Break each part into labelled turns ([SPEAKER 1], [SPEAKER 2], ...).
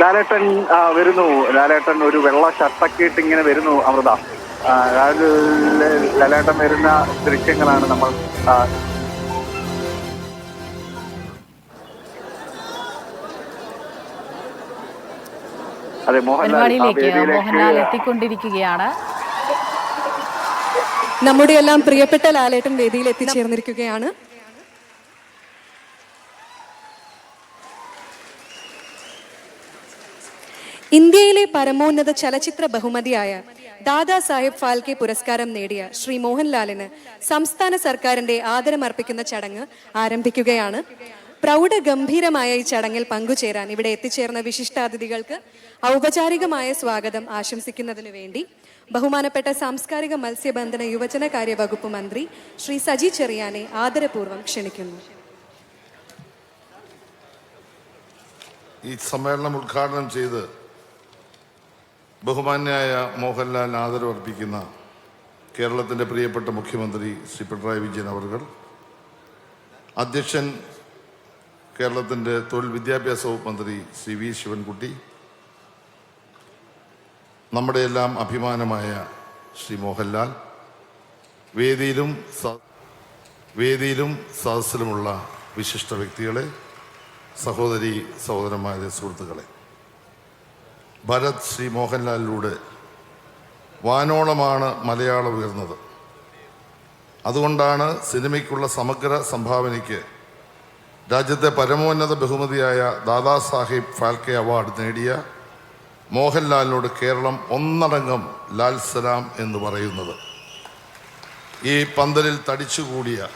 [SPEAKER 1] ലാലേട്ടൻ വരുന്നു. ലാലേട്ടൻ ഒരു വെള്ള ഷർട്ടൊക്കെ ഇട്ട് ഇങ്ങനെ വരുന്നു അമൃത. ലാലേട്ടൻ വരുന്ന ദൃശ്യങ്ങളാണ് നമ്മൾ അതെ മോഹൻലാൽ
[SPEAKER 2] മോഹൻലാൽ എത്തിക്കൊണ്ടിരിക്കുകയാണ്.
[SPEAKER 3] നമ്മുടെ എല്ലാം പ്രിയപ്പെട്ട ലാലേട്ടൻ വേദിയിൽ എത്തിച്ചേർന്നിരിക്കുകയാണ് ഇന്ത്യയിലെ പരമോന്നത ചലച്ചിത്ര ബഹുമതിയായ ദാദാ സാഹിബ് ഫാൽക്കെ പുരസ്കാരം നേടിയ ശ്രീ മോഹൻലാലിന് സംസ്ഥാന സർക്കാരിന്റെ ആദരമർപ്പിക്കുന്ന ചടങ്ങ് ആരംഭിക്കുകയാണ്. പ്രൗഢ ഗംഭീരമായ ഈ ചടങ്ങിൽ പങ്കുചേരാൻ ഇവിടെ എത്തിച്ചേർന്ന വിശിഷ്ടാതിഥികൾക്ക് ഔപചാരികമായ സ്വാഗതം ആശംസിക്കുന്നതിനു വേണ്ടി ബഹുമാനപ്പെട്ട സാംസ്കാരിക മത്സ്യബന്ധന യുവജനകാര്യ വകുപ്പ് മന്ത്രി ശ്രീ സജി ചെറിയാനെ ആദരപൂർവം ക്ഷണിക്കുന്നു.
[SPEAKER 4] ഈ സമ്മേളനം ഉദ്ഘാടനം ചെയ്ത് ബഹുമാന്യായ മോഹൻലാൽ ആദരവർപ്പിക്കുന്ന കേരളത്തിന്റെ പ്രിയപ്പെട്ട മുഖ്യമന്ത്രി ശ്രീ പിണറായി വിജയൻ അവർ അധ്യക്ഷൻ കേരളത്തിന്റെ തൊഴിൽ വിദ്യാഭ്യാസ വകുപ്പ് മന്ത്രി ശ്രീ വി ശിവൻകുട്ടി നമ്മുടെ എല്ലാം അഭിമാനമായ ശ്രീ മോഹൻലാൽ വേദിയിലും വേദിയിലും സദസ്സിലുമുള്ള വിശിഷ്ട വ്യക്തികളെ സഹോദരി സഹോദരന്മാരെ സുഹൃത്തുക്കളെ. ഭരത് ശ്രീ മോഹൻലാലിലൂടെ വാനോളമാണ് മലയാളം ഉയർന്നത്. അതുകൊണ്ടാണ് സിനിമയ്ക്കുള്ള സമഗ്ര സംഭാവനയ്ക്ക് രാജ്യത്തെ പരമോന്നത ബഹുമതിയായ ദാദാസാഹിബ് ഫാൽക്കെ അവാർഡ് നേടിയ മോഹൻലാലിനോട് കേരളം ഒന്നടങ്കം ലാൽ സലാം എന്ന് പറയുന്നത്. ഈ പന്തലിൽ തടിച്ചുകൂടിയ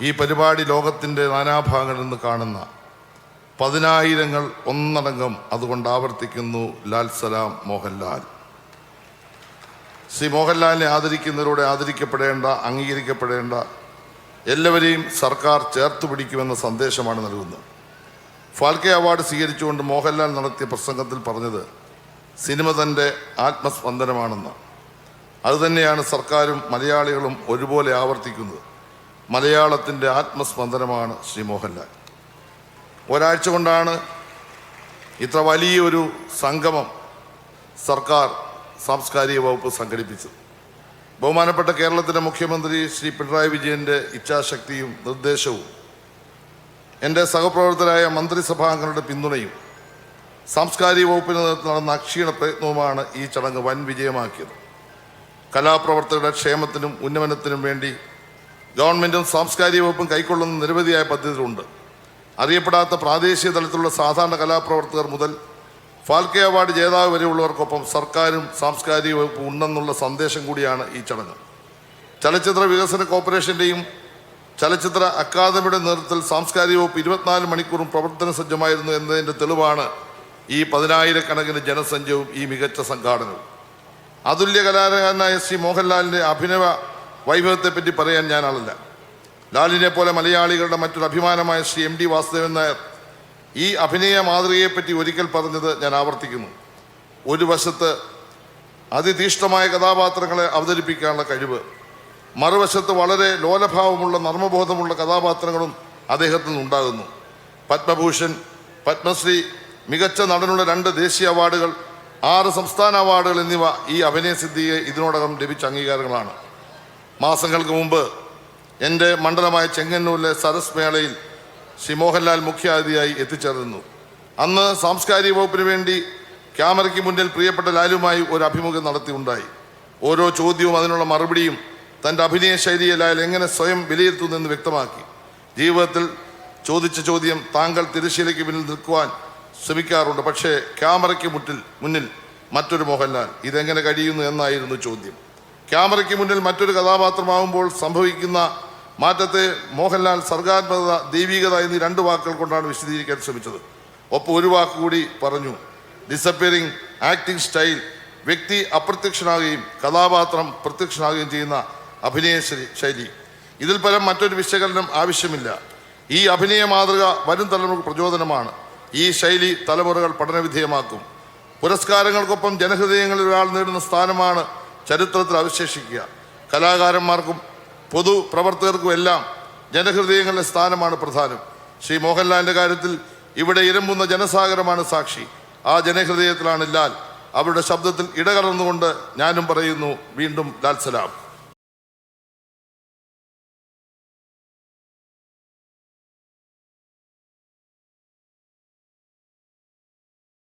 [SPEAKER 4] ഈ പരിപാടി ലോകത്തിന്റെ നാനാഭാഗങ്ങളിൽ നിന്ന് കാണുന്ന പതിനായിരങ്ങൾ ഒന്നടങ്കം അതുകൊണ്ട് ആവർത്തിക്കുന്നു ലാൽ സലാം മോഹൻലാൽ. ശ്രീ മോഹൻലാലിനെ ആദരിക്കുന്നതിലൂടെ ആദരിക്കപ്പെടേണ്ട അംഗീകരിക്കപ്പെടേണ്ട എല്ലാവരെയും സർക്കാർ ചേർത്ത് പിടിക്കുമെന്ന സന്ദേശമാണ് നൽകുന്നത്. ഫാൽക്കെ അവാർഡ് സ്വീകരിച്ചുകൊണ്ട് മോഹൻലാൽ നടത്തിയ പ്രസംഗത്തിൽ പറഞ്ഞത് സിനിമ തന്റെ ആത്മസ്പന്ദനമാണെന്ന്. അതുതന്നെയാണ് സർക്കാരും മലയാളികളും ഒരുപോലെ ആവർത്തിക്കുന്നത്. മലയാളത്തിന്റെ ആത്മസ്പന്ദനമാണ് ശ്രീ മോഹൻലാൽ. ഒരാഴ്ച കൊണ്ടാണ് ഇത്ര വലിയൊരു സംഗമം സർക്കാർ സാംസ്കാരിക വകുപ്പ് സംഘടിപ്പിച്ചത്. ബഹുമാനപ്പെട്ട കേരളത്തിന്റെ മുഖ്യമന്ത്രി ശ്രീ പിണറായി വിജയന്റെ ഇച്ഛാശക്തിയും നിർദ്ദേശവും എന്റെ സഹപ്രവർത്തകരായ മന്ത്രിസഭാംഗങ്ങളുടെ പിന്തുണയും സാംസ്കാരിക വകുപ്പിന് നടന്ന അക്ഷീണ പ്രയത്നവുമാണ് ഈ ചടങ്ങ് വൻ വിജയമാക്കിയത്. കലാപ്രവർത്തകരുടെ ക്ഷേമത്തിനും ഉന്നമനത്തിനും വേണ്ടി ഗവൺമെന്റും സാംസ്കാരിക വകുപ്പും കൈക്കൊള്ളുന്ന നിരവധിയായ പദ്ധതികളുണ്ട്. അറിയപ്പെടാത്ത പ്രാദേശിക തലത്തിലുള്ള സാധാരണ കലാപ്രവർത്തകർ മുതൽ ഫാൽക്കെ അവാർഡ് ജേതാവ് വരെയുള്ളവർക്കൊപ്പം സർക്കാരും സാംസ്കാരിക വകുപ്പും ഉണ്ടെന്നുള്ള സന്ദേശം കൂടിയാണ് ഈ ചടങ്ങ്. ചലച്ചിത്ര വികസന കോർപ്പറേഷന്റെയും ചലച്ചിത്ര അക്കാദമിയുടെ നേതൃത്വത്തിൽ സാംസ്കാരിക വകുപ്പ് ഇരുപത്തിനാല് മണിക്കൂറും പ്രവർത്തന സജ്ജമായിരുന്നു എന്നതിന്റെ തെളിവാണ് ഈ പതിനായിരക്കണക്കിന് ജനസഞ്ചയവും ഈ മികച്ച സംഘാടനവും. അതുല്യ കലാകാരനായ ശ്രീ മോഹൻലാലിന്റെ അഭിനവ വൈഭവത്തെപ്പറ്റി പറയാൻ ഞാൻ ആളല്ല ലാലിനെ പോലെ മലയാളികളുടെ മറ്റൊരു അഭിമാനമായ ശ്രീ എം ഡി വാസുദേവൻ നായർ ഈ അഭിനയ മാതൃകയെപ്പറ്റി ഒരിക്കൽ പറഞ്ഞത് ഞാൻ ആവർത്തിക്കുന്നു. ഒരു വശത്ത് അതിതീഷ്ണമായ കഥാപാത്രങ്ങളെ അവതരിപ്പിക്കാനുള്ള കഴിവ് മറുവശത്ത് വളരെ ലോലഭാവമുള്ള നർമ്മബോധമുള്ള കഥാപാത്രങ്ങളും അദ്ദേഹത്തിൽ നിന്നുണ്ടാകുന്നു. പത്മഭൂഷൺ പത്മശ്രീ മികച്ച നടനുള്ള രണ്ട് ദേശീയ അവാർഡുകൾ ആറ് സംസ്ഥാന അവാർഡുകൾ എന്നിവ ഈ അഭിനയ സിദ്ധിയെ ഇതിനോടകം ലഭിച്ച അംഗീകാരങ്ങളാണ്. മാസങ്ങൾക്ക് മുമ്പ് എന്റെ മണ്ഡലമായ ചെങ്ങന്നൂരിലെ സരസ് മേളയിൽ ശ്രീ മോഹൻലാൽ മുഖ്യാതിഥിയായി എത്തിച്ചേർന്നു. അന്ന് സാംസ്കാരിക വകുപ്പിന് വേണ്ടി ക്യാമറയ്ക്ക് മുന്നിൽ പ്രിയപ്പെട്ട ലാലുമായി ഒരു അഭിമുഖം നടത്തിയുണ്ടായി. ഓരോ ചോദ്യവും അതിനുള്ള മറുപടിയും തന്റെ അഭിനയ ശൈലിയെ ലാൽ എങ്ങനെ സ്വയം വിലയിരുത്തുന്നെന്ന് വ്യക്തമാക്കി. ജീവിതത്തിൽ ചോദിച്ച ചോദ്യം താങ്കൾ തിരശ്ശീലയ്ക്ക് മുന്നിൽ നിൽക്കുവാൻ ശ്രമിക്കാറുണ്ട്. പക്ഷേ ക്യാമറയ്ക്ക് മുട്ടിൽ മുന്നിൽ മറ്റൊരു മോഹൻലാൽ. ഇതെങ്ങനെ കഴിയുന്നു എന്നായിരുന്നു ചോദ്യം. ക്യാമറയ്ക്ക് മുന്നിൽ മറ്റൊരു കഥാപാത്രമാകുമ്പോൾ സംഭവിക്കുന്ന മാറ്റത്തെ മോഹൻലാൽ സർഗാത്മകത ദൈവികത എന്നീ രണ്ട് വാക്കുകൾ കൊണ്ടാണ് വിശദീകരിക്കാൻ ശ്രമിച്ചത്. ഒപ്പം ഒരു വാക്ക് കൂടി പറഞ്ഞു. ഡിസപ്പിയറിംഗ് ആക്ടിംഗ് സ്റ്റൈൽ വ്യക്തി അപ്രത്യക്ഷനാകുകയും കഥാപാത്രം പ്രത്യക്ഷനാകുകയും ചെയ്യുന്ന അഭിനയ ശൈലി. ഇതിൽ പരം മറ്റൊരു വിശകലനം ആവശ്യമില്ല. ഈ അഭിനയ മാതൃക വരും തലമുറയ്ക്ക് പ്രചോദനമാണ്. ഈ ശൈലി തലമുറകൾ പഠനവിധേയമാക്കും. പുരസ്കാരങ്ങൾക്കൊപ്പം ജനഹൃദയങ്ങളിൽ ഒരാൾ നേടുന്ന സ്ഥാനമാണ് ചരിത്രത്തിൽ അവശേഷിക്കുക. കലാകാരന്മാർക്കും പൊതുപ്രവർത്തകർക്കും എല്ലാം ജനഹൃദയങ്ങളുടെ സ്ഥാനമാണ് പ്രധാനം. ശ്രീ മോഹൻലാലിന്റെ കാര്യത്തിൽ ഇവിടെ ഇരമ്പുന്ന ജനസാഗരമാണ് സാക്ഷി. ആ ജനഹൃദയത്തിലാണ് ലാൽ. അവരുടെ ശബ്ദത്തിൽ ഇടകലർന്നുകൊണ്ട് ഞാനും പറയുന്നു വീണ്ടും ലാൽ സലാം.